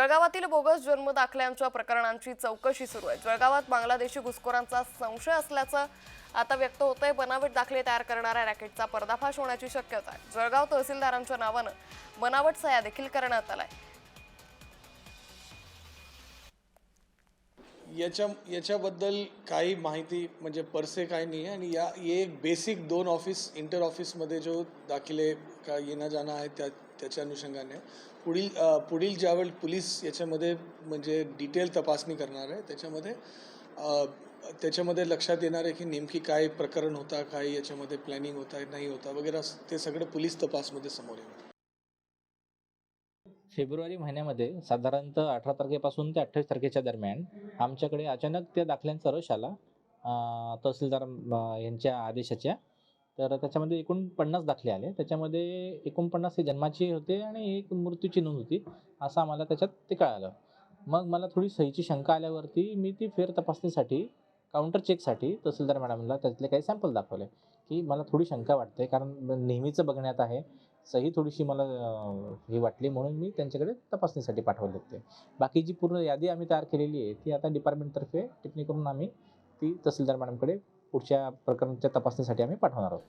जळगावातील bogus जन्म दाखल्यांच्या प्रकरणांची चौकशी सुरू आहे. जळगावात बांगलादेशी घुसखोरांचा संशय असल्याचं आता व्यक्त होतंय. बनावट दाखले तयार करणाऱ्या रॅकेटचा पर्दाफाश होण्याची शक्यता आहे. जळगाव तहसीलदारांच्या नावानं बनावट सह्या देखील करण्यात आलाय. याच्या याच्याबद्दल काही माहिती म्हणजे परसे काही नाही आहे. आणि या एक बेसिक दोन ऑफिस इंटर ऑफिसमध्ये जो दाखले का येणं जाणं आहे त्या त्याच्या अनुषंगाने. पुढील पुढील ज्यावेळी पोलीस याच्यामध्ये म्हणजे डिटेल तपासणी करणार आहे त्याच्यामध्ये त्याच्यामध्ये लक्षात येणार आहे की नेमकी काय प्रकरण होता काय याच्यामध्ये प्लॅनिंग होता नाही होता वगैरे ते सगळं पोलीस तपासमध्ये समोर येणार फेब्रुवारी महिन्यामध्ये साधारणतः अठरा तारखेपासून ते अठ्ठावीस तारखेच्या दरम्यान आमच्याकडे अचानक त्या दाखल्यांचा रश आला. तहसीलदार यांच्या आदेशाच्या तर त्याच्यामध्ये एकूण पन्नास दाखले आले. त्याच्यामध्ये एकोणपन्नास हे जन्माचे होते आणि एक मृत्यूची नोंद होती असं आम्हाला त्याच्यात ते कळालं. मग मला थोडी सहीची शंका आल्यावरती मी ती फेर तपासणीसाठी काउंटर चेकसाठी तहसीलदार मॅडमला त्यातले काही सॅम्पल दाखवले की मला थोडी शंका वाटते. कारण नेहमीचं बघण्यात आहे सही थोडीशी मला हे ही वाटली म्हणून मी त्यांच्याकडे तपासणीसाठी पाठवले होते बाकी जी पूर्ण यादी आम्ही तयार केलेली आहे ती आता डिपार्टमेंटतर्फे टिप्पणी करून आम्ही ती तहसीलदार मॅडमकडे पुढच्या प्रकरणाच्या तपासणीसाठी आम्ही पाठवणार आहोत.